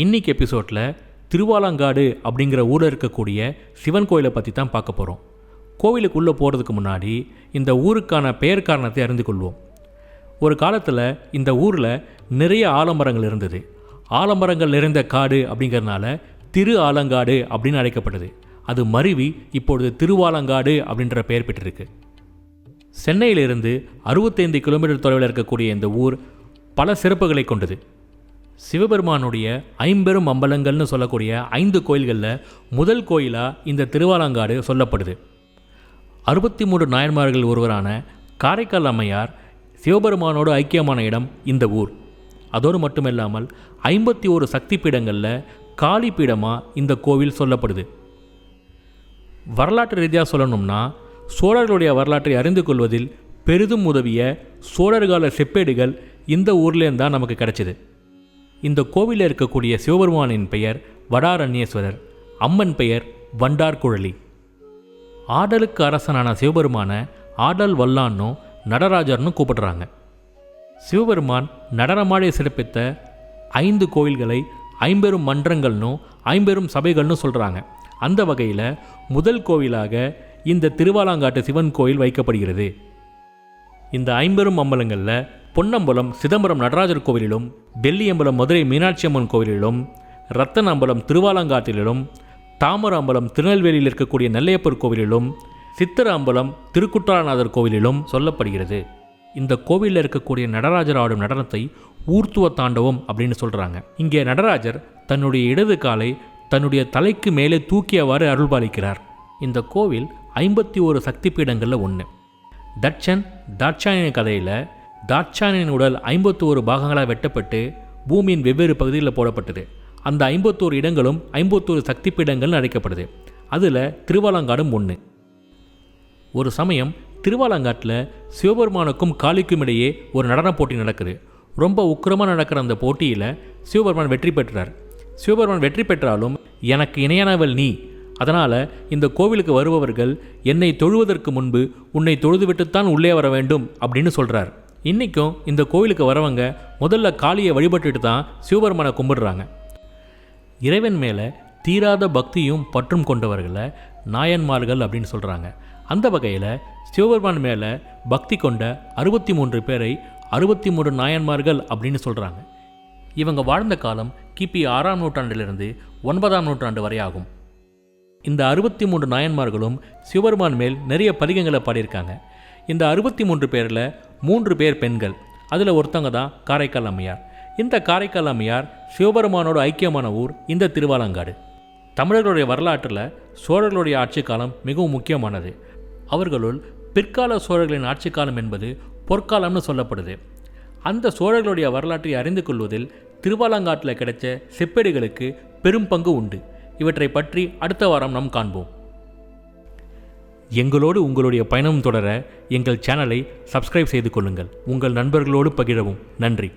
இன்னைக்கு எபிசோடில் திருவாலங்காடு அப்படிங்கிற ஊரில் இருக்கக்கூடிய சிவன் கோயிலை பற்றி தான் பார்க்க போகிறோம் கோவிலுக்குள்ளே போகிறதுக்கு முன்னாடி இந்த ஊருக்கான பெயர் காரணத்தை அறிந்து கொள்வோம். ஒரு காலத்தில் இந்த ஊரில் நிறைய ஆலமரங்கள் இருந்தது. ஆலமரங்கள் நிறைந்த காடு அப்படிங்கிறதுனால திரு ஆலங்காடு அப்படின்னு அழைக்கப்பட்டது. அது மருவி இப்பொழுது திருவாலங்காடு அப்படின்ற பெயர் பெற்றிருக்கு. சென்னையிலிருந்து அறுபத்தைந்து கிலோமீட்டர் தொலைவில் இருக்கக்கூடிய இந்த ஊர் பல சிறப்புகளை கொண்டது. சிவபெருமானுடைய ஐம்பெரும் அம்பலங்கள்னு சொல்லக்கூடிய ஐந்து கோயில்களில் முதல் கோயிலாக இந்த திருவாலங்காடு சொல்லப்படுது. அறுபத்தி மூன்று நாயன்மார்கள் ஒருவரான காரைக்கால் அம்மையார் சிவபெருமானோடு ஐக்கியமான இடம் இந்த ஊர். அதோடு மட்டுமில்லாமல் ஐம்பத்தி ஒரு சக்தி பீடங்களில் காளி பீடமாக இந்த கோவில் சொல்லப்படுது. வரலாற்று ரீதியாக சொல்லணும்னா சோழர்களுடைய வரலாற்றை அறிந்து கொள்வதில் பெரிதும் உதவிய சோழர்கால செப்பேடுகள் இந்த ஊர்லேருந்து தான் நமக்கு கிடைச்சிது. இந்த கோவிலில் இருக்கக்கூடிய சிவபெருமானின் பெயர் வடாரண்யேஸ்வரர். அம்மன் பெயர் வண்டார்குழலி ஆடலுக்கு அரசனான சிவபெருமான ஆடல் வல்லான்னும் நடராஜர்னு கூப்பிடுறாங்க. சிவபெருமான் நடனமாடி சிறப்பித்த ஐந்து கோயில்களை ஐம்பெரும் மன்றங்கள்னும் ஐம்பெரும் சபைகள்னு சொல்கிறாங்க அந்த வகையில் முதல் கோவிலாக இந்த திருவாலாங்காட்டு சிவன் கோயில் வைக்கப்படுகிறது. இந்த ஐம்பெரும் அம்பலங்களில் பொன்னம்பலம் சிதம்பரம் நடராஜர் கோவிலிலும் வெள்ளியம்பலம் மதுரை மீனாட்சி அம்மன் கோவிலிலும் ரத்தன அம்பலம் திருவாலங்காட்டிலும் தாமராம்பலம் திருநெல்வேலியில் இருக்கக்கூடிய நெல்லையப்பர் கோவிலிலும் சித்தராம்பலம் திருக்குற்றாலநாதர் கோவிலிலும் சொல்லப்படுகிறது. இந்த கோவிலில் இருக்கக்கூடிய நடராஜர் ஆடும் நடனத்தை ஊர்த்துவ தாண்டவம் அப்படின்னு சொல்கிறாங்க இங்கே நடராஜர் தன்னுடைய இடது காலை தன்னுடைய தலைக்கு மேலே தூக்கியவாறு அருள்பாலிக்கிறார். இந்த கோவில் ஐம்பத்தி ஒரு சக்தி பீடங்களில் ஒன்று தட்சன் தாட்சாயன கதையில் தாட்சானின் உடல் ஐம்பத்தி ஒரு பாகங்களாக வெட்டப்பட்டு பூமியின் வெவ்வேறு பகுதிகளில் போடப்பட்டது. அந்த ஐம்பத்தோரு இடங்களும் ஐம்பத்தோரு சக்தி பீடங்கள்னு அழைக்கப்படுது அதில் திருவாலங்காடும் ஒன்று ஒரு சமயம் திருவாலங்காட்டில் சிவபெருமானுக்கும் காளிக்கும் இடையே ஒரு நடனப் போட்டி நடக்குது. ரொம்ப உக்கிரமாக நடக்கிற அந்த போட்டியில் சிவபெருமான் வெற்றி பெற்றார். சிவபெருமான் வெற்றி பெற்றாலும் எனக்கு இணையானவள் நீ. அதனால் இந்த கோவிலுக்கு வருபவர்கள் என்னை தொழுவதற்கு முன்பு உன்னை தொழுதுவிட்டுத்தான் உள்ளே வர வேண்டும் அப்படின்னு சொல்கிறார் இன்றைக்கும் இந்த கோவிலுக்கு வரவங்க முதல்ல காளியை வழிபட்டுட்டு தான் சிவபெருமானை கும்பிடுறாங்க. இறைவன் மேலே தீராத பக்தியும் பற்றும் கொண்டவர்களை நாயன்மார்கள் அப்படின்னு சொல்கிறாங்க அந்த வகையில் சிவபெருமான் மேலே பக்தி கொண்ட அறுபத்தி மூன்று பேரை அறுபத்தி மூன்று நாயன்மார்கள் அப்படின்னு சொல்கிறாங்க இவங்க வாழ்ந்த காலம் கிபி ஆறாம் நூற்றாண்டிலிருந்து ஒன்பதாம் நூற்றாண்டு வரை ஆகும். இந்த அறுபத்தி மூன்று நாயன்மார்களும் சிவபெருமான் மேல் நிறைய பதிகங்களை பாடியிருக்காங்க. இந்த அறுபத்தி மூன்று பேரில் மூன்று பேர் பெண்கள். அதில் ஒருத்தவங்க தான் காரைக்கால் அம்மையார். இந்த காரைக்கால் அம்மையார் சிவபெருமானோட ஐக்கியமான ஊர் இந்த திருவாலங்காடு. தமிழர்களுடைய வரலாற்றில் சோழர்களுடைய ஆட்சி காலம் மிகவும் முக்கியமானது. அவர்களுள் பிற்கால சோழர்களின் ஆட்சி காலம் என்பது பொற்காலம்னு சொல்லப்படுது. அந்த சோழர்களுடைய வரலாற்றை அறிந்து கொள்வதில் திருவாலங்காட்டில் கிடைச்ச செப்பேடுகளுக்கு பெரும் பங்கு உண்டு. இவற்றை பற்றி அடுத்த வாரம் நாம் காண்போம். எங்களோடு உங்களுடைய பயணம் தொடர எங்கள் சேனலை சப்ஸ்கிரைப் செய்து கொள்ளுங்கள். உங்கள் நண்பர்களோடு பகிரவும். நன்றி.